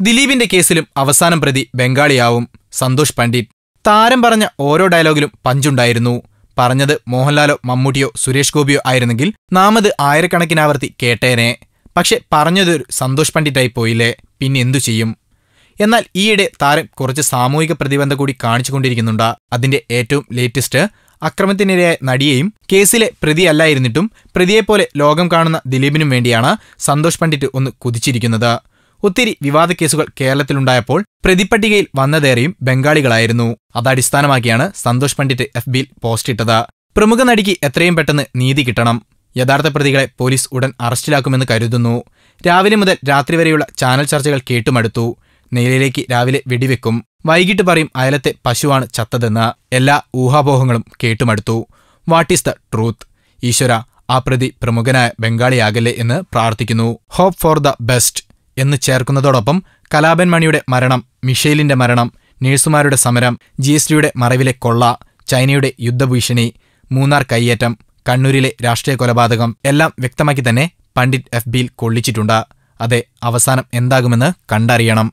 ദിലീപിന്റെ കേസിലും അവസാനം പ്രതി ബംഗാളിയാവും. സന്തോഷ് പണ്ഡിറ്റ്. താരം പറഞ്ഞ ഓരോ ഡയലോഗിലും പഞ്ചുണ്ടായിരുന്നു. പറഞ്ഞത് മോഹൻലാലോ മമ്മൂട്ടിയോ സുരേഷ് ഗോപിയോ ആയിരുന്നെങ്കിൽ നാമത് ആയിരക്കണക്കിനാവർത്തി കേട്ടേനെ. പക്ഷെ പറഞ്ഞതൊരു സന്തോഷ് പണ്ഡിറ്റായി പോയില്ലേ? പിന്നെ എന്തു ചെയ്യും? എന്നാൽ ഈയിടെ താരം കുറച്ച് സാമൂഹിക പ്രതിബന്ധം കൂടി കാണിച്ചുകൊണ്ടിരിക്കുന്നുണ്ട്. അതിന്റെ ഏറ്റവും ലേറ്റസ്റ്റ് അക്രമത്തിനിരയായ നടിയെയും കേസിലെ പ്രതിയല്ലായിരുന്നിട്ടും പ്രതിയെപ്പോലെ ലോകം കാണുന്ന ദിലീപിനും വേണ്ടിയാണ് സന്തോഷ് പണ്ഡിറ്റ് ഒന്ന് കുതിച്ചിരിക്കുന്നത്. ഒത്തിരി വിവാദ കേസുകൾ കേരളത്തിലുണ്ടായപ്പോൾ പ്രതിപ്പട്ടികയിൽ വന്നതേറെയും ബംഗാളികളായിരുന്നു. അതടിസ്ഥാനമാക്കിയാണ് സന്തോഷ് പണ്ഡിറ്റ് എഫ് ബിയിൽ പോസ്റ്റിട്ടത് പ്രമുഖ നടിക്ക് എത്രയും പെട്ടെന്ന് നീതി കിട്ടണം. യഥാർത്ഥ പ്രതികളെ പോലീസ് ഉടൻ അറസ്റ്റിലാക്കുമെന്ന് കരുതുന്നു. രാവിലെ മുതൽ രാത്രി വരെയുള്ള ചാനൽ ചർച്ചകൾ കേട്ടുമടുത്തു. നെയിലേക്ക് രാവിലെ വെടിവെക്കും. വൈകിട്ട് പറയും അയലത്തെ പശുവാണ് ചത്തതെന്ന് എല്ലാ ഊഹാപോഹങ്ങളും കേട്ടുമടുത്തു. വാട്ട് ഈസ് ദ ട്രൂത്ത് ഈശ്വര ആ പ്രതി പ്രമുഖനായ ബംഗാളിയാകല്ലേ എന്ന് പ്രാർത്ഥിക്കുന്നു. ഹോപ്പ് ഫോർ ദ ബെസ്റ്റ് എന്ന് ചേർക്കുന്നതോടൊപ്പം കലാപൻ മണിയുടെ മരണം മിഷേലിന്റെ മരണം നഴ്സുമാരുടെ സമരം ജി എസ് ടിയുടെ മറവിലെ കൊള്ള ചൈനയുടെ യുദ്ധഭീഷണി മൂന്നാർ കയ്യേറ്റം കണ്ണൂരിലെ രാഷ്ട്രീയ കൊലപാതകം എല്ലാം വ്യക്തമാക്കി തന്നെ പണ്ഡിറ്റ് എഫ് ബിയിൽ കൊള്ളിച്ചിട്ടുണ്ട്. അതെ അവസാനം എന്താകുമെന്ന് കണ്ടറിയണം.